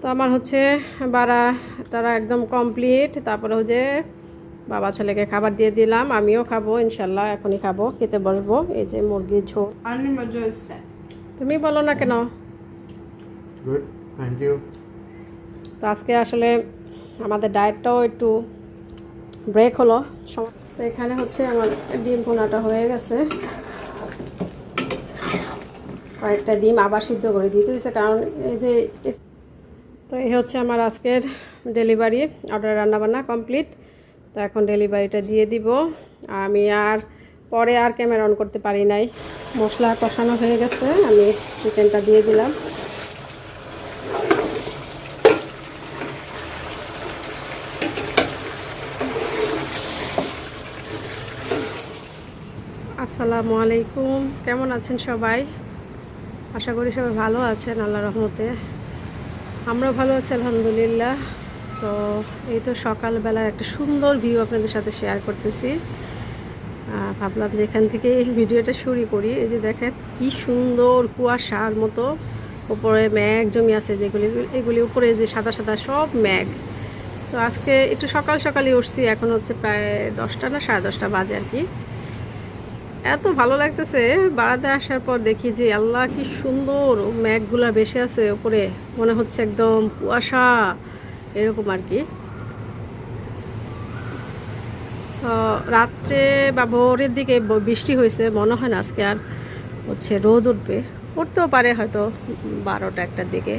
তো আমার হচ্ছে বাড়া তারা একদম কমপ্লিট তারপরে হচ্ছে বাবা ছেলেকে খাবার দিয়ে দিলাম আমিও খাব ইনশাল্লাহ এখনই খাব খেতে বসবো। এই যে মুরগির ঝোল. তুমি বলো না কেন. তো আজকে আসলে আমাদের ডায়েটটাও একটু ব্রেক হলো। তো এখানে হচ্ছে আমার ডিম পোনাটা হয়ে গেছে। কয়েকটা ডিম আবার সিদ্ধ করে দিতে হয়েছে কারণ এই যে তো এই হচ্ছে আমার আজকের ডেলিভারি। অর্ডার রান্নাবান্না কমপ্লিট। তো এখন ডেলিভারিটা দিয়ে দিব। আমি আর পরে আর ক্যামেরা অন করতে পারি নাই। মশলা কষানো হয়ে গেছে। আমি চিকেনটা দিয়ে দিলাম। আসসালামু আলাইকুম। কেমন আছেন সবাই? আশা করি সবাই ভালো আছেন আল্লাহ রহমতে। আমরাও ভালো আছি, আলহামদুলিল্লাহ। তো এই তো সকালবেলার একটা সুন্দর ভিউ আপনাদের সাথে শেয়ার করতেছি। ভাবলাম যে এখান থেকে এই ভিডিওটা শুরু করি। এই যে দেখেন, কি সুন্দর কুয়াশার মতো। উপরে ম্যাঘ জমি আছে যেগুলি, এগুলি উপরে যে সাদা সাদা সব ম্যাঘ তো আজকে একটু সকাল সকালই উঠছি, এখন হচ্ছে প্রায় দশটা না, সাড়ে দশটা বাজে আর কি। এত ভালো লাগতেছে। বাড়াতে আসার পর দেখি যে আল্লাহ কি সুন্দর ম্যাঘগুলা বেশি আছে ওপরে। মনে হচ্ছে একদম কুয়াশা, এরকম আর কি রাত্রে বা ভোরের দিকে বৃষ্টি হয়েছে, মনে হয় না আজকে আর হচ্ছে রোদ উঠবে। উঠতেও পারে হয়তো বারোটা একটার দিকে।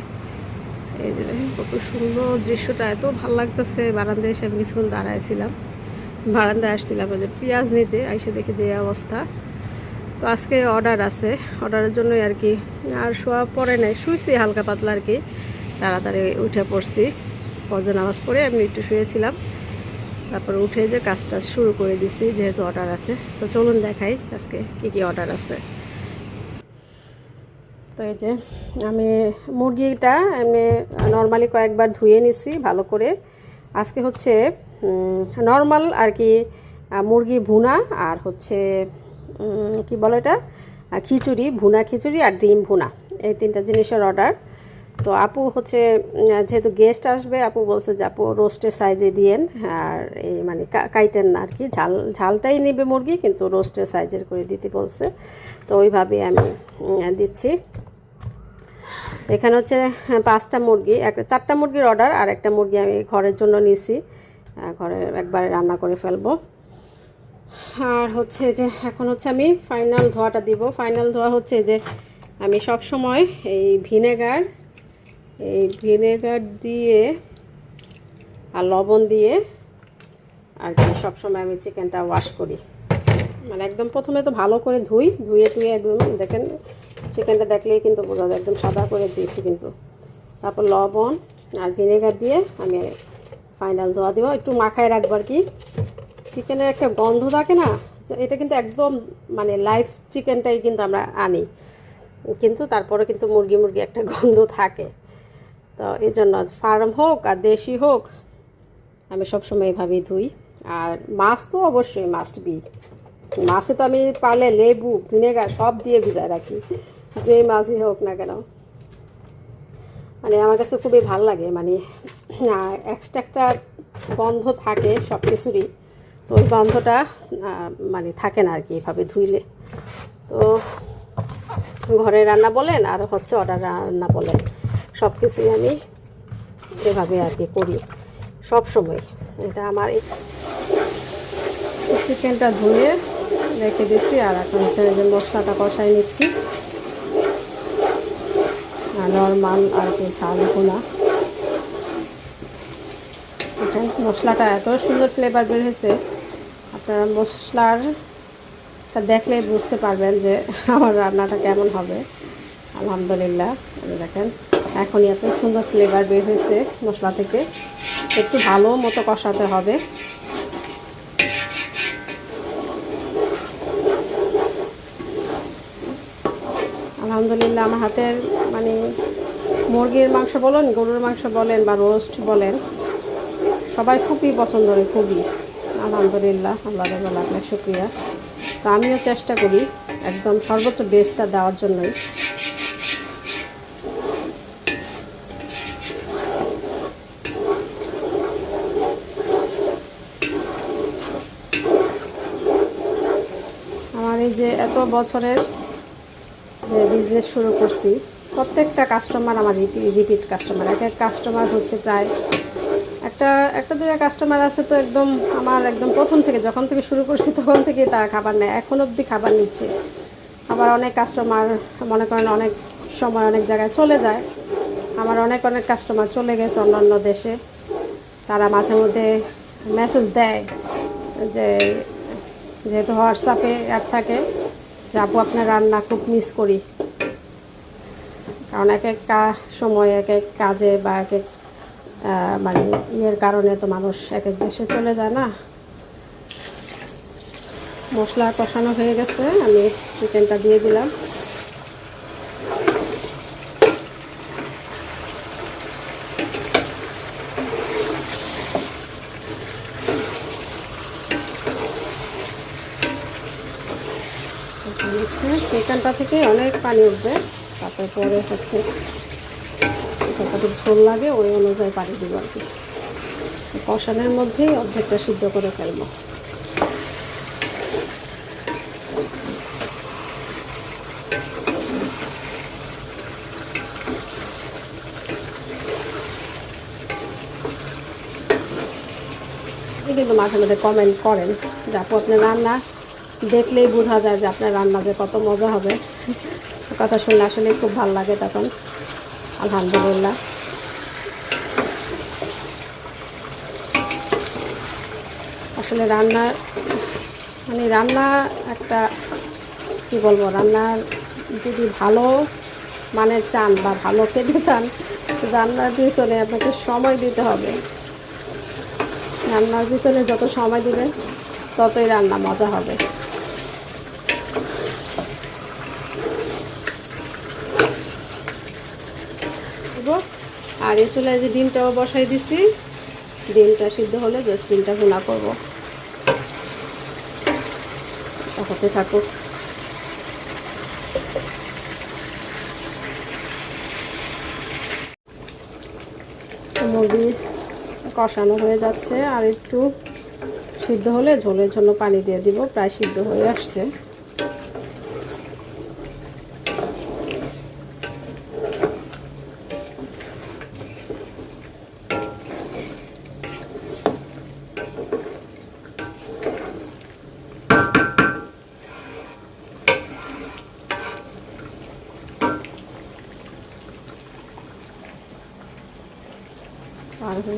এই কত সুন্দর দৃশ্যটা, এত ভালো লাগতেছে। বারান্দায় এসে কিছুক্ষণ দাঁড়াইছিলাম বারান্দায় আসছিলাম যে পেঁয়াজ নিতে, আইসে দেখি যে অবস্থা। তো আজকে অর্ডার আছে অর্ডারের জন্যই আর কি, আর শোয়া পরে নাই শুয়েছি হালকা পাতলা আর কি। তাড়াতাড়ি উঠে পড়ছি, ফজর নামাজ পড়ে আমি একটু শুয়েছিলাম। তারপর উঠে যে কাজটা শুরু করে দিছি, যেহেতু অর্ডার আছে। তো চলুন দেখাই আজকে কি কি অর্ডার আছে। তো এই যে আমি মুরগিটা আমি নর্মালি কয়েকবার ধুয়ে নিছি ভালো করে। আজকে হচ্ছে নর্মাল আর কি মুরগি ভুনা আর হচ্ছে কি বলে এটা? খিচুড়ি ভুনা খিচুড়ি আর ডিম ভুনা। এই তিনটা জিনিসের অর্ডার তো আপু হচ্ছে যেহেতু গেস্ট আসবে আপু বলছে যে আপু রোস্টের সাইজে দিয়েন। আর এই মানে কাইটেন না আর কি ঝাল ঝালটাই নেবে মুরগি কিন্তু রোস্টের সাইজের করে দিতে বলছে। তো ওইভাবে আমি দিচ্ছি। এখানে হচ্ছে হ্যাঁ, পাঁচটা মুরগি একটা চারটা মুরগির অর্ডার আর একটা মুরগি আমি ঘরের জন্য নিছি। ঘরে একবারে রান্না করে ফেলব। আর হচ্ছে যে, এখন হচ্ছে আমি ফাইনাল ধোয়াটা দিব। ফাইনাল ধোয়া হচ্ছে যে, আমি সব সময় এই ভিনেগার এই ভিনেগার দিয়ে আর লবণ দিয়ে আর কি সবসময় আমি চিকেনটা ওয়াশ করি। মানে একদম প্রথমে তো ভালো করে ধুই, ধুয়ে ধুয়ে একদম দেখেন চিকেনটা দেখলেই কিন্তু বোঝা যায়, একদম সাদা করে দিয়েছি কিন্তু। তারপর লবণ আর ভিনেগার দিয়ে আমি ফাইনাল ধোয়া দিব, একটু মাখায় রাখব আর কি। চিকেনের একটা গন্ধ থাকে না এটা কিন্তু একদম মানে লাইভ চিকেনটাই কিন্তু আমরা আনি। কিন্তু তারপরে কিন্তু মুরগি মুরগি একটা গন্ধ থাকে। তো এই জন্য ফার্ম হোক আর দেশি হোক, আমি সবসময় এভাবেই ধুই। আর মাছ তো অবশ্যই মাস্ট বি মাছে তো আমি পারলে লেবু, ভিনেগার সব দিয়ে ভিজায় রাখি। যে মাছই হোক না কেন। মানে আমার কাছে খুবই ভালো লাগে মানে এক্সট্রা একটা গন্ধ থাকে সব কিছুরই, তো ওই গন্ধটা মানে থাকে না আর কি এভাবে ধুইলে। তো ঘরে রান্না বলেন আর হচ্ছে অর্ডার রান্না বলেন, সব কিছুই আমি এভাবে আর কি করি সব সময়। এটা আমার এই চিকেনটা ধুয়ে রেখে দিচ্ছি আর এখন হচ্ছে মশলাটা কষাই নিচ্ছি। নর্মাল আর কি ঝাল ভুনা দেখেন মশলাটা এত সুন্দর ফ্লেভার বের হয়েছে, আপনারা মশলার তা দেখলে বুঝতে পারবেন যে আমার রান্নাটা কেমন হবে। আলহামদুলিল্লাহ দেখেন, এখনই এত সুন্দর ফ্লেভার বের হয়েছে মশলা থেকে। একটু ভালো মতো কষাতে হবে। আলহামদুলিল্লাহ, আমার হাতের মানে মুরগির মাংস বলেন, গরুর মাংস বলেন বা রোস্ট বলেন, সবাই খুবই পছন্দ করে খুবই। আলহামদুলিল্লাহ, আল্লাহ আল্লাহ শুক্রিয়া। তো আমিও চেষ্টা করি একদম সর্বোচ্চ বেস্টটা দেওয়ার জন্যই। আমার এই যে এত বছরের যে বিজনেস শুরু করছি প্রত্যেকটা কাস্টমার আমার রিপিট কাস্টমার এক এক কাস্টমার হচ্ছে প্রায় একটা একটা দুটা কাস্টমার আছে তো একদম আমার একদম প্রথম থেকে, যখন থেকে শুরু করছি তখন থেকে তারা খাবার নেয়। এখন অবধি খাবার নিচ্ছে। আবার অনেক কাস্টমার মনে করেন অনেক সময় অনেক জায়গায় চলে যায়। আমার অনেক অনেক কাস্টমার চলে গেছে অন্যান্য দেশে। তারা মাঝে মধ্যে মেসেজ দেয় যে, যেহেতু হোয়াটসঅ্যাপে অ্যাড থাকে, যে আপু, আপনার রান্না খুব মিস করি। কারণ এক এক সময় এক এক কাজে বা এক এক মানে ইয়ের কারণে তো মানুষ এক এক দেশে চলে যায় না। মশলা কষানো হয়ে গেছে, আমি চিকেনটা দিয়ে দিলাম। চিকেনটা থেকে অনেক পানি উঠবে। তারপর পরে হচ্ছে যতটুকু ঝোল লাগে, ওই অনুযায়ী পানি দিব আর কি। কষানোর মধ্যেই অর্ধেকটা সিদ্ধ করে ফেলব। কিন্তু মাঝে মাঝে কমেন্ট করেন যে আপু আপনার রান্না দেখলেই বোঝা যায় যে আপনার রান্না যে কত মজা হবে। কথা শুনলে আসলে খুব ভালো লাগে তখন। আলহামদুলিল্লাহ। আসলে রান্না মানে রান্না একটা, কি বলব, রান্নার যদি ভালো মানে চান বা ভালো খেতে চান, রান্নার পিছনে আপনাকে সময় দিতে হবে। রান্নার পিছনে যত সময় দিবেন, ততই রান্না মজা হবে দিব। আর এই চুলায় যে ডিমটাও বসাই দিছি। ডিমটা সিদ্ধ হলে জাস্ট ডিমটা ভুনা করব। হতে থাকুক মুরগি কষানো হয়ে যাচ্ছে, আর একটু সিদ্ধ হলে ঝোলের জন্য পানি দিয়ে দিব, প্রায় সিদ্ধ হয়ে আসছে।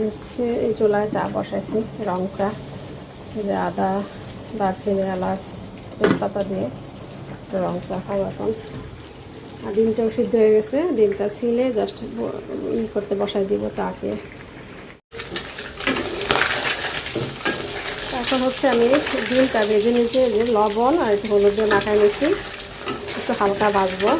হচ্ছে এই চুলায় চা বসাইছি, রং চা যে আদা, দারচিনি, এলাচ, তেজপাতা দিয়ে রং চা খাব এখন। আর ডিমটাও সিদ্ধ হয়ে গেছে, ডিমটা ছিলে জাস্ট ই করতে বসাই দিব চা চাকে এখন হচ্ছে আমি ডিমটা ভেজে নিয়েছি যে লবণ আর একটু হলুদ দিয়ে মাখাই নিয়েছি, একটু হালকা ভাজবো।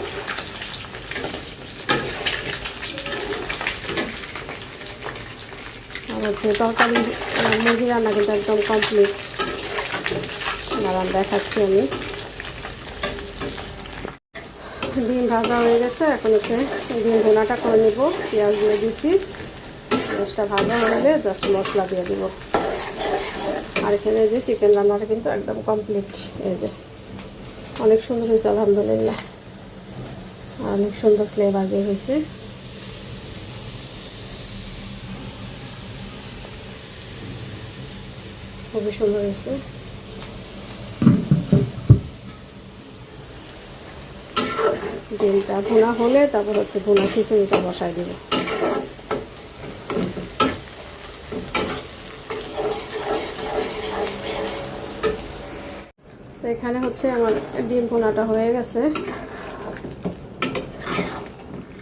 হচ্ছে তরকারি মুরগি রান্না কিন্তু একদম কমপ্লিট দাঁড়ান, দেখাচ্ছি আমি। ডিম ভাজা হয়ে গেছে, এখন হচ্ছে ডিম ভোনাটা করে নেব, পেঁয়াজ দিয়ে দিছি। পেঁয়াজটা ভাজা হলে জাস্ট মশলা দিয়ে দিব। আর এখানে যে চিকেন রান্নাটা কিন্তু একদম কমপ্লিট এই যে, অনেক সুন্দর হয়েছে, আলহামদুলিল্লাহ। অনেক সুন্দর ফ্লেভার বের হয়েছে। খুবই সুন্দর হয়েছে। ডিমটা ভুনা হলে তারপর হচ্ছে ভুনা খিচুড়িটা বসাই দেব। তো এখানে হচ্ছে আমার ডিম ভুনাটা হয়ে গেছে।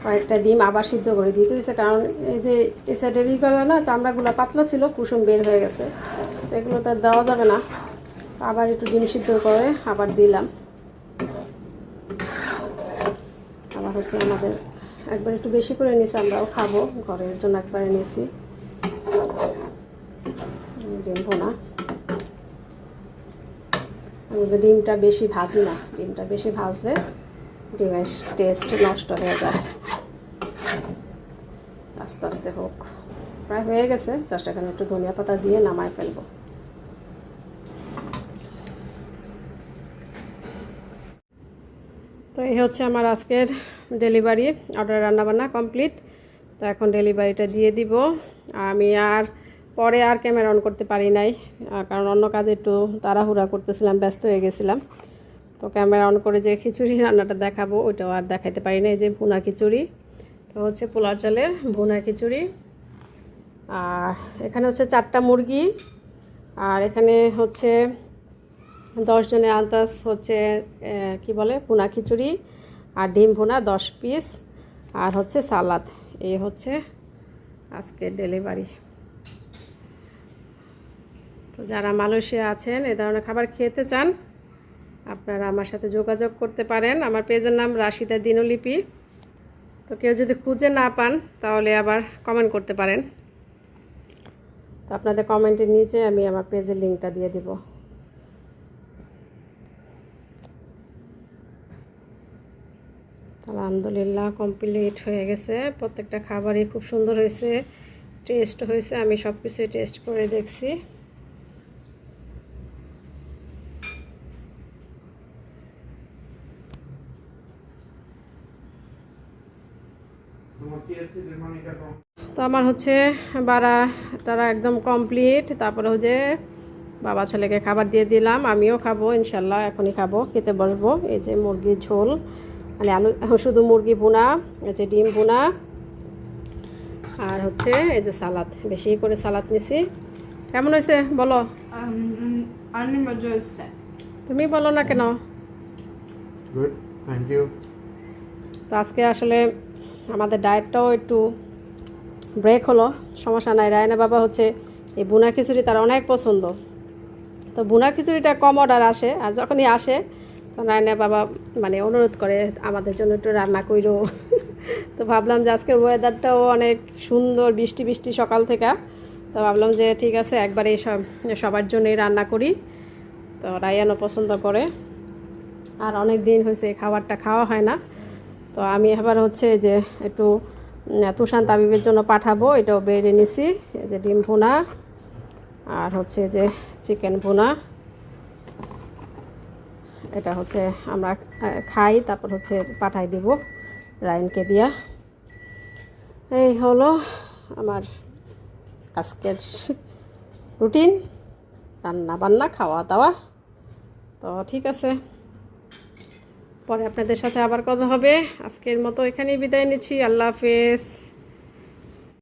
কয়েকটা ডিম আবার সিদ্ধ করে দিতে হয়েছে, কারণ এই যে সাইডের ইগুলো না, চামড়াগুলো পাতলা ছিল, কুসুম বের হয়ে গেছে। তো এগুলো তো দেওয়া যাবে না। আবার একটু ডিম সিদ্ধ করে আবার দিলাম। আবার হচ্ছে আমাদের একবার একটু বেশি করে নিয়েছি, আমরাও খাব, ঘরের জন্য একবারে নিয়েছি। ডিম ভোনা আমাদের ডিমটা বেশি ভাজি না, ডিমটা বেশি ভাজলে ডিমের টেস্ট নষ্ট হয়ে যায়। আস্তে আস্তে হোক। প্রায় হয়ে গেছে, জাস্ট এখানে একটু ধনিয়া পাতা দিয়ে নামায় ফেলব। এই হচ্ছে আমার আজকের ডেলিভারি অর্ডার রান্নাবান্না কমপ্লিট তো এখন ডেলিভারিটা দিয়ে দিব। আমি আর পরে আর ক্যামেরা অন করতে পারি নাই কারণ অন্য কাজে একটু তাড়াহুড়া করতেছিলাম, ব্যস্ত হয়ে গেছিলাম। তো ক্যামেরা অন করে যে খিচুড়ি রান্নাটা দেখাবো, ওইটাও আর দেখাইতে পারি না এই যে ভুনা খিচুড়ি। তো হচ্ছে পোলার চালের ভুনা খিচুড়ি। আর এখানে হচ্ছে চারটা মুরগি, আর এখানে হচ্ছে দশ জনের আন্দাজ হচ্ছে কি বলে ভুনা খিচুড়ি আর ডিম ভুনা দশ পিস আর হচ্ছে সালাদ। এই হচ্ছে আজকে ডেলিভারি। তো যারা মালয়েশিয়া আছেন, এ ধরনের খাবার খেতে চান, আপনারা আমার সাথে যোগাযোগ করতে পারেন। আমার পেজের নাম রাশিদা দিনলিপি। তো কেউ যদি খুঁজে না পান, তাহলে আবার কমেন্ট করতে পারেন। তো আপনাদের কমেন্টের নিচে আমি আমার পেজের লিঙ্কটা দিয়ে দিব। আলহামদুলিল্লাহ কমপ্লিট হয়ে গেছে। প্রত্যেকটা খাবারই খুব সুন্দর হয়েছে টেস্ট হয়েছে আমি সব কিছুই টেস্ট করে দেখছি। তো আমার হচ্ছে বাড়া তারা একদম কমপ্লিট তারপরে হচ্ছে বাবা ছেলেকে খাবার দিয়ে দিলাম আমিও খাব ইনশাল্লাহ এখনই খাব খেতে বসবো। এই যে মুরগির ঝোল। মানে আলু শুধু মুরগি ভুনা হচ্ছে ডিম ভুনা আর হচ্ছে এই যে সালাদ। বেশি করে সালাদ নিছি। কেমন হয়েছে বলো. তুমি বলো না কেন. তো আজকে আসলে আমাদের ডায়েটটাও একটু ব্রেক হলো সমস্যা নাই। রায়না বাবা হচ্ছে এই বুনা খিচুড়ি তার অনেক পছন্দ। তো বুনা খিচুড়িটা কম অর্ডার আসে আর যখনই আসে তখন রায়না বাবা মানে অনুরোধ করে আমাদের জন্য একটু রান্না কইরো। তো ভাবলাম যে আজকের ওয়েদারটাও অনেক সুন্দর, বৃষ্টি বৃষ্টি সকাল থেকে। তো ভাবলাম যে ঠিক আছে, একবারে সব, সবার জন্যই রান্না করি। তো রায়ানও পছন্দ করে। আর অনেক দিন হয়েছে এই খাবারটা খাওয়া হয় না। তো আমি এবার হচ্ছে যে একটু তুষান তাবিবের জন্য পাঠাবো, এটাও বেড়ে নিছি। এই যে ডিম ভুনা, আর হচ্ছে যে চিকেন ভুনা। এটা হচ্ছে আমরা খাই, তারপর হচ্ছে পাঠাই দিব রায়নকে দিয়া। এই হলো আমার আজকের রুটিন, রান্না বান্না, খাওয়া দাওয়া। তো ঠিক আছে, পরে আপনাদের সাথে আবার কথা হবে। আজকের মতো এখানেই বিদায় নিচ্ছি। আল্লাহ হাফেজ।